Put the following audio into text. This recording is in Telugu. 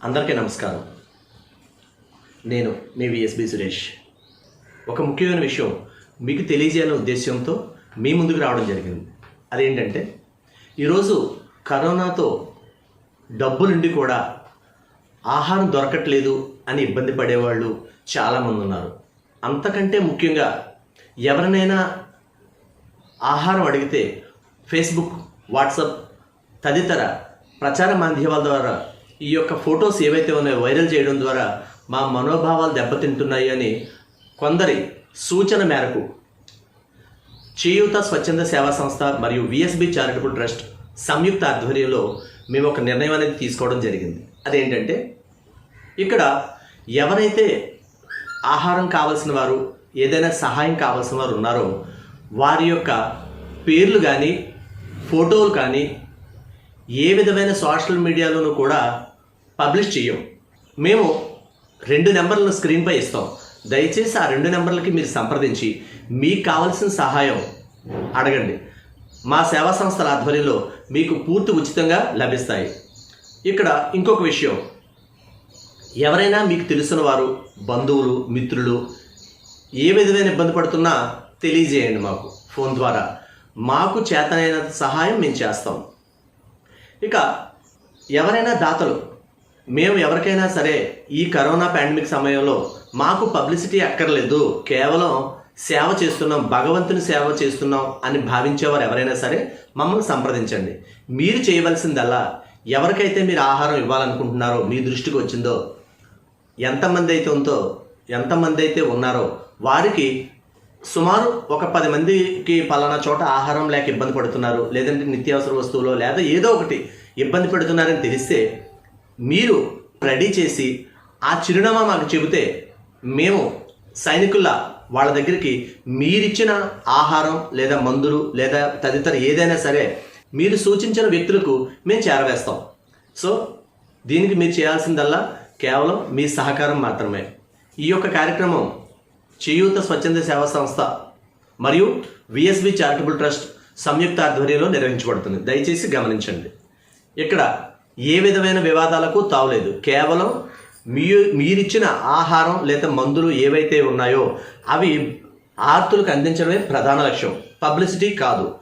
అందరికీ నమస్కారం నేను మీ విఎస్బి సురేష్. ఒక ముఖ్యమైన విషయం మీకు తెలియజేయాలనే ఉద్దేశంతో మీ ముందుకు రావడం జరిగింది. అదేంటంటే ఈరోజు కరోనాతో డబ్బులుండి కూడా ఆహారం దొరకట్లేదు అని ఇబ్బంది పడేవాళ్ళు చాలామంది ఉన్నారు. అంతకంటే ముఖ్యంగా ఎవరినైనా ఆహారం అడిగితే ఫేస్బుక్ వాట్సప్ తదితర ప్రచార మాధ్యమాల ద్వారా ఈ యొక్క ఫొటోస్ ఏవైతే ఉన్నాయో వైరల్ చేయడం ద్వారా మా మనోభావాలు దెబ్బతింటున్నాయి అని కొందరి సూచన మేరకు చేయూత స్వచ్ఛంద సేవా సంస్థ మరియు విఎస్బి చారిటబుల్ ట్రస్ట్ సంయుక్త ఆధ్వర్యంలో మేము ఒక నిర్ణయం అనేది తీసుకోవడం జరిగింది. అదేంటంటే ఇక్కడ ఎవరైతే ఆహారం కావలసిన వారు ఏదైనా సహాయం కావాల్సిన వారు ఉన్నారో వారి యొక్క పేర్లు కానీ ఫోటోలు కానీ ఏ విధమైన సోషల్ మీడియాలోనూ కూడా పబ్లిష్ చేయం మేము రెండు నెంబర్లను స్క్రీన్పై ఇస్తాం. దయచేసి ఆ రెండు నెంబర్లకి మీరు సంప్రదించి మీకు కావలసిన సహాయం అడగండి. మా సేవా సంస్థల ఆధ్వర్యంలో మీకు పూర్తి ఉచితంగా లభిస్తాయి. ఇక్కడ ఇంకొక విషయం. ఎవరైనా మీకు తెలిసిన వారు బంధువులు మిత్రులు ఏ విధమైన ఇబ్బంది పడుతున్నా తెలియజేయండి మాకు ఫోన్ ద్వారా. మాకు చేతనైన సహాయం మేము చేస్తాం. ఇక ఎవరైనా దాతలు మేము ఎవరికైనా సరే ఈ కరోనా పాండమిక్ సమయంలో మాకు పబ్లిసిటీ అక్కర్లేదు కేవలం సేవ చేస్తున్నాం భగవంతుని సేవ చేస్తున్నాం అని భావించేవారు ఎవరైనా సరే మమ్మల్ని సంప్రదించండి. మీరు చేయవలసిందల్లా ఎవరికైతే మీరు ఆహారం ఇవ్వాలనుకుంటున్నారో మీ దృష్టికి వచ్చిందో ఎంతమంది అయితే ఉందో ఎంతమంది అయితే ఉన్నారో వారికి సుమారు ఒక పది మందికి పలానా చోట ఆహారం లేక ఇబ్బంది పడుతున్నారు లేదంటే నిత్యావసర వస్తువులో లేదా ఏదో ఒకటి ఇబ్బంది పడుతున్నారని తెలిస్తే మీరు రెడీ చేసి ఆ చిరునామా మాకు చెబితే మేము సైనికుల్లా వాళ్ళ దగ్గరికి మీరిచ్చిన ఆహారం లేదా మందులు లేదా తదితర ఏదైనా సరే మీరు సూచించిన వ్యక్తులకు మేము చేరవేస్తాం. సో దీనికి మీరు చేయాల్సిందల్లా కేవలం మీ సహకారం మాత్రమే. ఈ యొక్క కార్యక్రమం చేయూత స్వచ్ఛంద సేవా సంస్థ మరియు విఎస్బి చారిటబుల్ ట్రస్ట్ సంయుక్త ఆధ్వర్యంలో నిర్వహించబడుతుంది. దయచేసి గమనించండి. ఇక్కడ ఏ విధమైన వివాదాలకు తావలేదు. కేవలం మీ మీరిచ్చిన ఆహారం లేదా మందులు ఏవైతే ఉన్నాయో అవి ఆర్తులకు అందించడమే ప్రధాన లక్ష్యం. పబ్లిసిటీ కాదు.